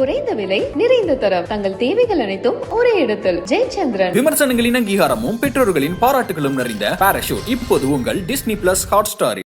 குறைந்த விலை நிறைந்த தரம். தங்கள் தேவைகள் அனைத்தும் ஒரே இடத்தில். ஜெயச்சந்திரன். விமர்சனங்களின் அங்கீகாரமும் பெற்றோர்களின் பாராட்டுகளும் நிறைந்த பாராஷூட் இப்போது உங்கள் டிஸ்னி பிளஸ் ஹாட் ஸ்டாரில்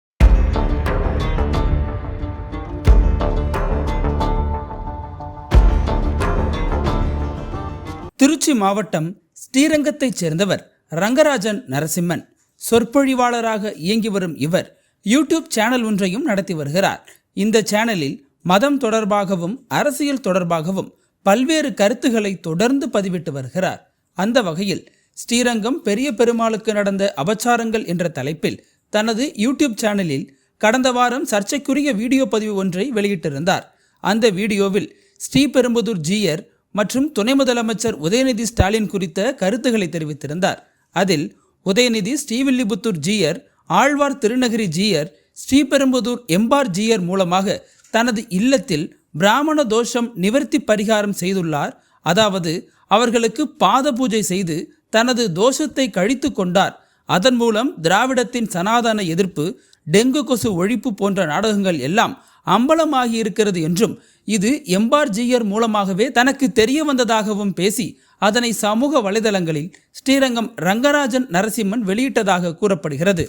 திருச்சி மாவட்டம் ஸ்ரீரங்கத்தைச் சேர்ந்தவர் ரங்கராஜன் நரசிம்மன். சொற்பொழிவாளராக இயங்கி வரும் இவர் யூடியூப் சேனல் ஒன்றையும் நடத்தி வருகிறார். இந்த சேனலில் மதம் தொடர்பாகவும் அரசியல் தொடர்பாகவும் பல்வேறு கருத்துக்களை தொடர்ந்து பதிவிட்டு வருகிறார். அந்த வகையில் ஸ்ரீரங்கம் பெரிய பெருமாளுக்கு நடந்த அபச்சாரங்கள் என்ற தலைப்பில் தனது யூடியூப் சேனலில் கடந்த வாரம் சர்ச்சைக்குரிய வீடியோ பதிவு ஒன்றை வெளியிட்டிருந்தார். அந்த வீடியோவில் ஸ்ரீபெரும்புதூர் ஜீயர் மற்றும் துணை முதலமைச்சர் உதயநிதி ஸ்டாலின் குறித்த கருத்துக்களை தெரிவித்திருந்தார். அதில் உதயநிதி ஸ்ரீவில்லிபுத்தூர் ஜீயர் ஆழ்வார் திருநகரி ஜீயர் ஸ்ரீபெரும்புதூர் எம்பார் ஜீயர் மூலமாக தனது இல்லத்தில் பிராமண தோஷம் நிவர்த்தி பரிகாரம் செய்துள்ளார். அதாவது அவர்களுக்கு பாத பூஜை செய்து தனது தோஷத்தை கழித்து கொண்டார். அதன் மூலம் திராவிடத்தின் சனாதன எதிர்ப்பு டெங்கு கொசு ஒழிப்பு போன்ற நாடகங்கள் எல்லாம் அம்பலமாகி இருக்கிறது என்றும் இது எம்பார்ஜியர் மூலமாகவே தனக்கு தெரிய வந்ததாகவும் பேசி அதனை சமூக வலைதளங்களில் ஸ்ரீரங்கம் ரங்கராஜன் நரசிம்மன் வெளியிட்டதாக கூறப்படுகிறது.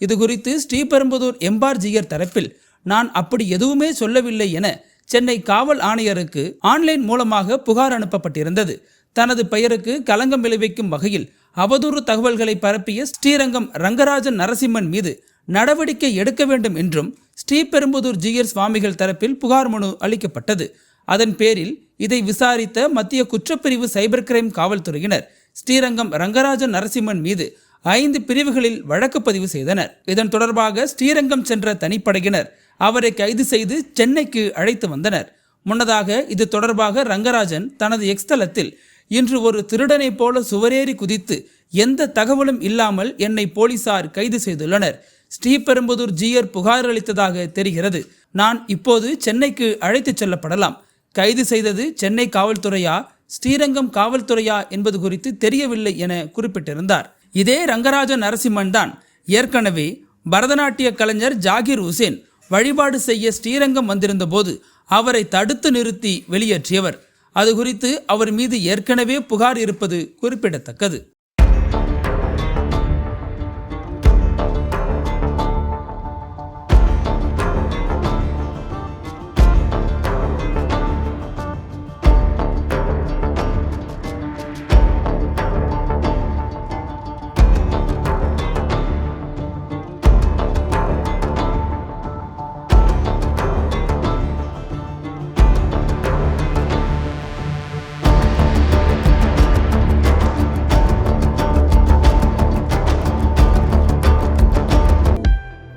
இது குறித்து ஸ்ரீபெரும்புதூர் எம்பார்ஜியர் தரப்பில் நான் அப்படி எதுவுமே சொல்லவில்லை என சென்னை காவல் ஆணையருக்கு ஆன்லைன் மூலமாக புகார் அனுப்பப்பட்டிருந்தது. தனது பெயருக்கு களங்கம் விளைவிக்கும் வகையில் அவதூறு தகவல்களை பரப்பிய ஸ்ரீரங்கம் ரங்கராஜன் நரசிம்மன் மீது நடவடிக்கை எடுக்க வேண்டும் என்றும் ஸ்ரீபெரும்புதூர் ஜிஎர் சுவாமிகள் தரப்பில் புகார் மனு அளிக்கப்பட்டது. அதன் பேரில் இதை விசாரித்த மத்திய குற்றப்பிரிவு சைபர் கிரைம் காவல்துறையினர் ஸ்ரீரங்கம் ரங்கராஜன் நரசிம்மன் மீது ஐந்து பிரிவுகளில் வழக்கு பதிவு செய்தனர். இதன் தொடர்பாக ஸ்ரீரங்கம் சென்ற தனிப்படையினர் அவரை கைது செய்து சென்னைக்கு அழைத்து வந்தனர். முன்னதாக இது தொடர்பாக ரங்கராஜன் தனது எக்ஸ்தலத்தில் இன்று ஒரு திருடனைப் போல சுவரேறி குதித்து எந்த தகவலும் இல்லாமல் என்னை போலீசார் கைது செய்துள்ளனர். ஸ்ரீபெரும்புதூர் ஜீயர் புகார் அளித்ததாக தெரிகிறது. நான் இப்போது சென்னைக்கு அழைத்துச் செல்லப்படலாம். கைது செய்தது சென்னை காவல்துறையா ஸ்ரீரங்கம் காவல்துறையா என்பது குறித்து தெரியவில்லை என குறிப்பிட்டிருந்தார். இதே ரங்கராஜ நரசிம்மன் தான் ஏற்கனவே பரதநாட்டிய கலைஞர் ஜாகிர் உசேன் வழிபாடு செய்ய ஸ்ரீரங்கம் வந்திருந்த போது அவரை தடுத்து நிறுத்தி வெளியேற்றியவர். அது குறித்து அவர் மீது ஏற்கனவே புகார் இருப்பது குறிப்பிடத்தக்கது.